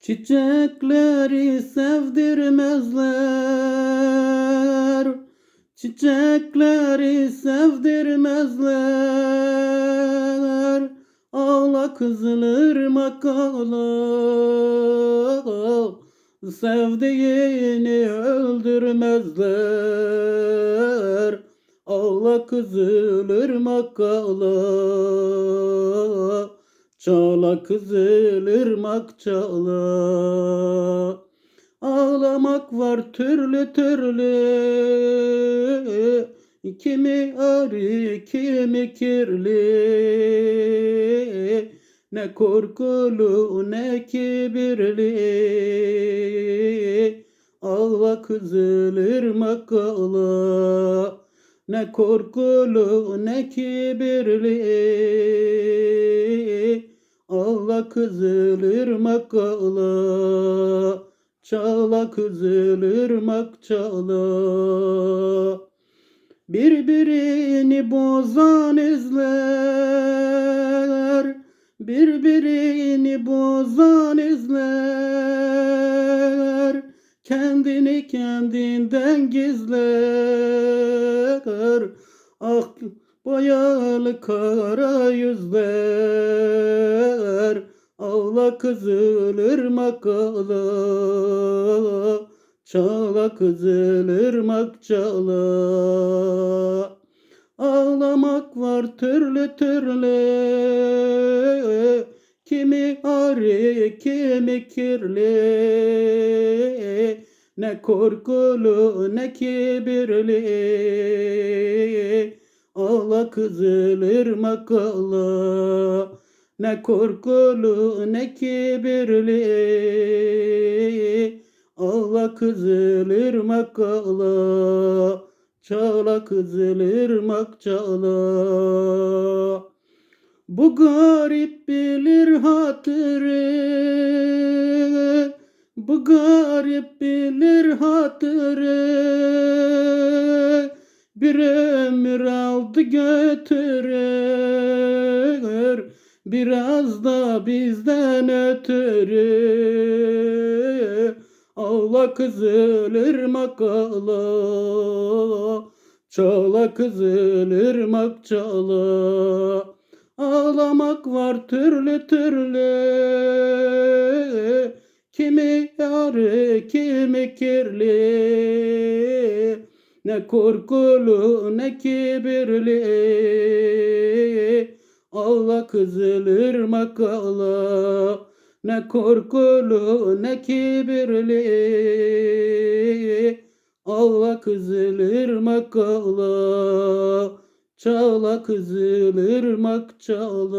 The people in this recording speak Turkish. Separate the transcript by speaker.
Speaker 1: Çiçekleri sevdirmezler. Çiçekleri sevdirmezler. Ağla kızılırmak ağla Sevdiğini öldürmezler. Ağla kızılırmak ağla Çağla kızılırmak çağla Ağlamak var türlü türlü. Kimi arı kimi kirli. Ne korkulu ne kibirli. Ağla kızılırmak ağla Ne korkulu ne kibirli Ağla kızılırmak ağla Çağla kızılırmak çağla Birbirini bozan izler Birbirini bozan izler Kendini kendinden gizler. Ah boyalı kara yüzler Ağla kızılırmak ağla Çağla kızılırmak çağla Ağlamak var türlü türlü Kimi arı kimi kirli. Ne korkulu ne kibirli. Ağla kızılırmak ağla Ne korkulu ne kibirli. Ağla kızılırmak ağla Çağla kızılırmak çağla Bu garip bilir hatırı Bu garip bilir hatırı. Bir ömür aldı götürür Biraz da bizden ötürü. Ağla kızılırmak ağla Çağla kızılırmak çağla Ağlamak var türlü türlü. Kimi yarı kimi kirli. Ne korkulu ne kibirli Ağla kızılırmak ağla Ne korkulu ne kibirli. Ağla kızılırmak ağla Çağla kızılırmak çağla